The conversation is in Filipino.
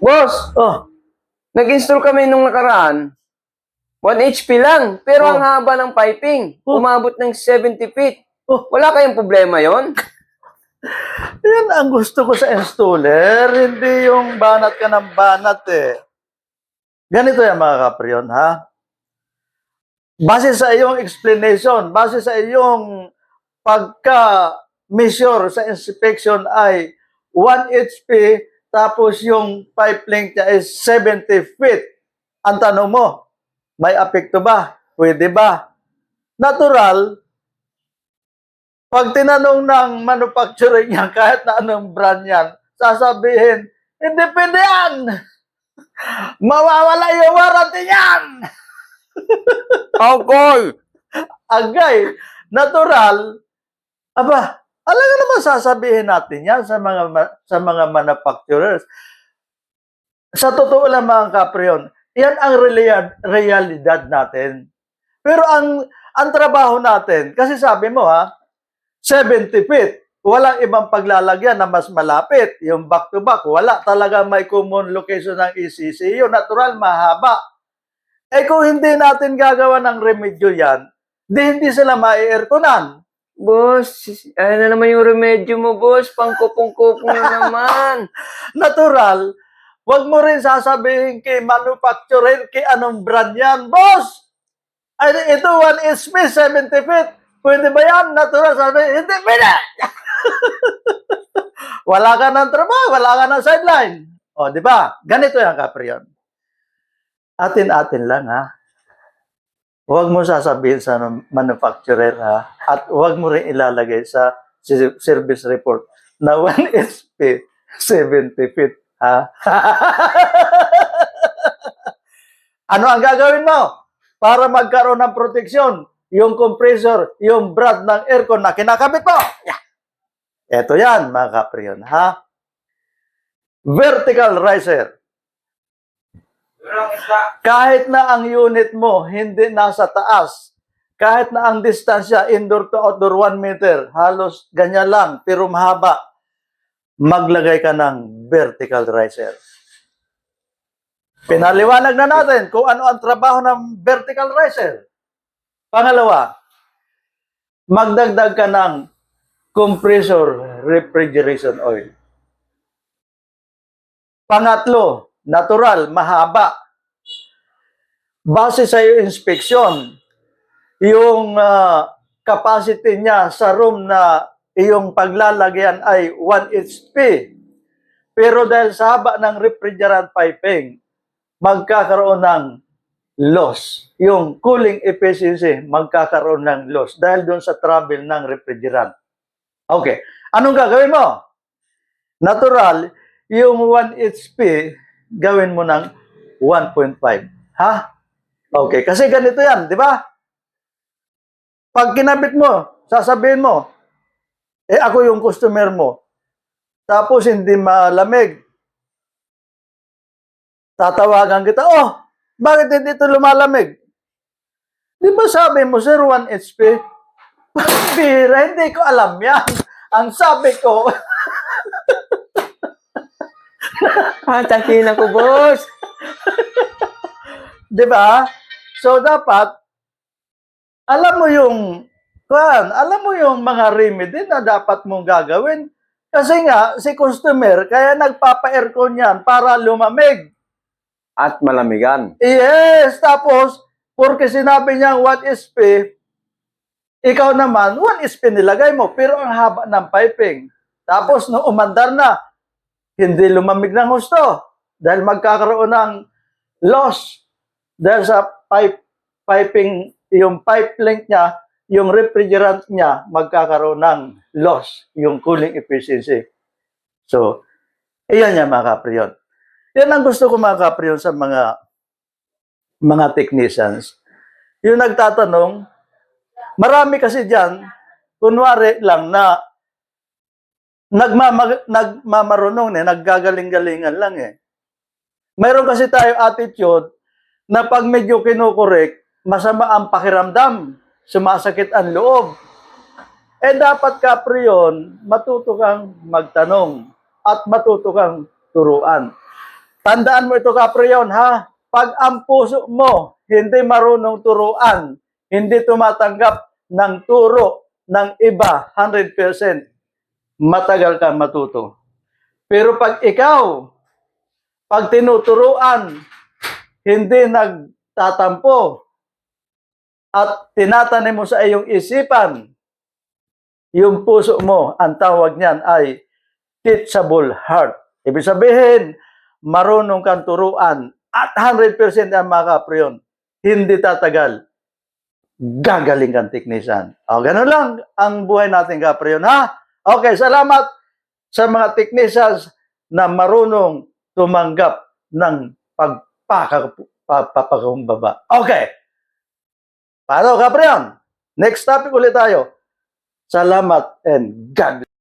Boss, Oh, nag-install kami nung nakaraan. 1 HP lang, pero Oh. ang haba ng piping, Oh. umabot ng 70 feet. Oh. Wala kayong problema yon? yan ang gusto ko sa installer. Hindi yung banat ka ng banat eh. Ganito yan mga kapriyon, ha? Base sa iyong explanation, base sa iyong pagka-measure sa inspection ay 1 HP, tapos yung pipe length niya is 70 feet. Ang tanong mo, may apekto ba? Pwede ba? Natural, pag tinanong ng manufacturing niya, kahit na anong brand yan, sasabihin, hindi pwede yan! Mawawala yung warranty niyan! Alcohol! Agay, natural, aba, naman sasabihin natin yan sa mga sa mga manufacturers. Sa totoo lang mga kapriyon, yan ang reali- realidad natin. Pero ang ang trabaho natin, kasi sabi mo ha, 70 feet, walang ibang paglalagyan na mas malapit. Yung back-to-back, wala talaga may common location ng ECC. Yung natural, mahaba. Eh kung hindi natin gagawa ng remedyo yan, di hindi sila mai-airconan. Boss, ano na naman yung remedyo mo, boss? Pangkupong-kupong na naman. Natural, wag mo rin sasabihin kay manufacturer kay anong brand yan. Boss! Ay, ito 1 HP, 70 feet. Pwede ba yan? Natural, sabi, hindi pwede. wala ka ng trabaho, wala ka ng sideline. O, di ba? Ganito yan, Caprion. Atin-atin lang, ha? Huwag mo sasabihin sa manufacturer, ha? At huwag mo rin ilalagay sa service report na 1 HP, 70 feet, ha? ano ang gagawin mo? Para magkaroon ng proteksyon, yung compressor, yung brand ng aircon na kinakabit mo. Yeah. Ito yan, mga kapriyon, ha? Vertical riser. Kahit na ang unit mo hindi nasa taas, kahit na ang distansya indoor to outdoor 1 meter, halos ganyan lang, pero mahaba, maglagay ka ng vertical riser. Pinaliwanag na natin kung ano ang trabaho ng vertical riser. Pangalawa, magdagdag ka ng compressor refrigeration oil. Pangatlo, natural, mahaba. Base sa iyo inspeksyon, yung ah, capacity niya sa room na iyong paglalagyan ay 1 HP. Pero dahil sa haba ng refrigerant piping, magkakaroon ng loss. Yung cooling efficiency, magkakaroon ng loss dahil doon sa travel ng refrigerant. Okay. Anong gagawin mo? Natural, yung 1 HP, gawin mo ng 1.5. Ha? Okay. Kasi ganito yan, di ba? Pag kinabit mo, sasabihin mo, eh ako yung customer mo. Tapos hindi malamig. Tatawagan kita, oh, bakit hindi ito lumalamig? Di ba sabi mo, sir, 1 HP? Bira, hindi ko alam yan. Ang sabi ko, Patakin ako, boss. di ba? So, dapat, alam mo yung, kuan, alam mo yung mga remedy na dapat mong gagawin. Kasi nga, si customer, kaya nagpapa-aircon yan para lumamig. At malamigan. Yes, tapos, porque sinabi niya 1 SP, ikaw naman, 1 SP nilagay mo, pero ang haba ng piping. Tapos, nung umandar na, hindi lumamig ng gusto. Dahil magkakaroon ng loss. Dahil sa pipe, piping, yung pipe length niya, yung refrigerant niya, magkakaroon ng loss, yung cooling efficiency. So, iyan yan mga kapriyon. Yan ang gusto ko mga kapriyon sa mga mga technicians. Yung nagtatanong, marami kasi dyan, kunwari lang na nagmamag, nagmamarunong eh, naggagaling-galingan lang eh. Mayroon kasi tayo attitude na pag medyo kinukorek, masama ang pakiramdam, sumasakit ang loob. Eh dapat kapre yun, matuto kang magtanong at matuto kang turuan. Tandaan mo ito, Caprion, ha? Pag ang puso mo hindi marunong turuan, hindi tumatanggap ng turo ng iba 100%, matagal ka matuto. Pero pag ikaw, pag tinuturuan, hindi nagtatampo, at tinatanim mo sa iyong isipan, yung puso mo, ang tawag niyan ay teachable heart. Ibig sabihin, marunong kang turuan at 100% ang mga kapriyon. Hindi tatagal. Gagaling kang teknisan. O, ganun lang ang buhay natin kapriyon, ha? Okay, salamat sa mga technicians na marunong tumanggap ng pagpapakakumbaba. Okay. Paano, kapriyon? Next topic ulit tayo. Salamat and God